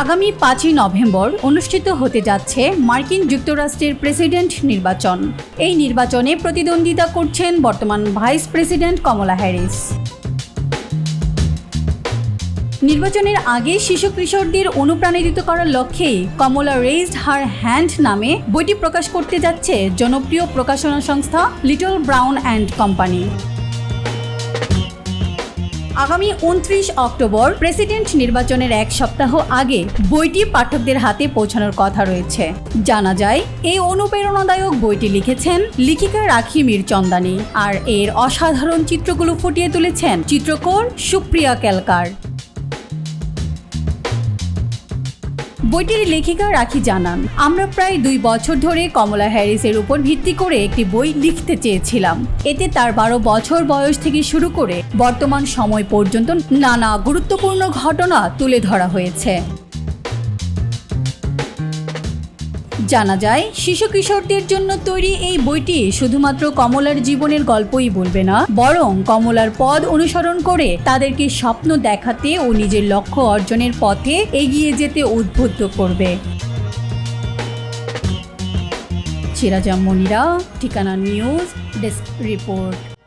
আগামী পাঁচই নভেম্বর অনুষ্ঠিত হতে যাচ্ছে মার্কিন যুক্তরাষ্ট্রের প্রেসিডেন্ট নির্বাচন। এই নির্বাচনে প্রতিদ্বন্দ্বিতা করছেন বর্তমান ভাইস প্রেসিডেন্ট কমলা হ্যারিস। নির্বাচনের আগে শিশু কিশোরদের অনুপ্রাণিত করার লক্ষ্যেই কমলা রেইজড হার হ্যান্ড নামে বইটি প্রকাশ করতে যাচ্ছে জনপ্রিয় প্রকাশনা সংস্থা লিটল ব্রাউন অ্যান্ড কোম্পানি। আগামী উনত্রিশ অক্টোবর প্রেসিডেন্ট নির্বাচনের এক সপ্তাহ আগে বইটি পাঠকদের হাতে পৌঁছানোর কথা রয়েছে। জানা যায়, এই অনুপ্রেরণাদায়ক বইটি লিখেছেন লিখিকা রাখি মীর চন্দানী। আর এর অসাধারণ চিত্রগুলো ফুটিয়ে তুলেছেন চিত্রকর সুপ্রিয়া কেলকার। বইটির লেখিকা রাখি জানান, আমরা প্রায় দুই বছর ধরে কমলা হ্যারিসের উপর ভিত্তি করে একটি বই লিখতে চেয়েছিলাম। এতে তার বারো বছর বয়স থেকে শুরু করে বর্তমান সময় পর্যন্ত নানা গুরুত্বপূর্ণ ঘটনা তুলে ধরা হয়েছে। জানা যায়, শিশু কিশোরদের জন্য তৈরি এই বইটি শুধুমাত্র কমলার জীবনের গল্পই বলবে না, বরং কমলার পদ অনুসরণ করে তাদেরকে স্বপ্ন দেখাতে ও নিজের লক্ষ্য অর্জনের পথে এগিয়ে যেতে উদ্বুদ্ধ করবে। সিরাজাম মনিরা ঠিকানা নিউজ, ডেস্ক রিপোর্ট।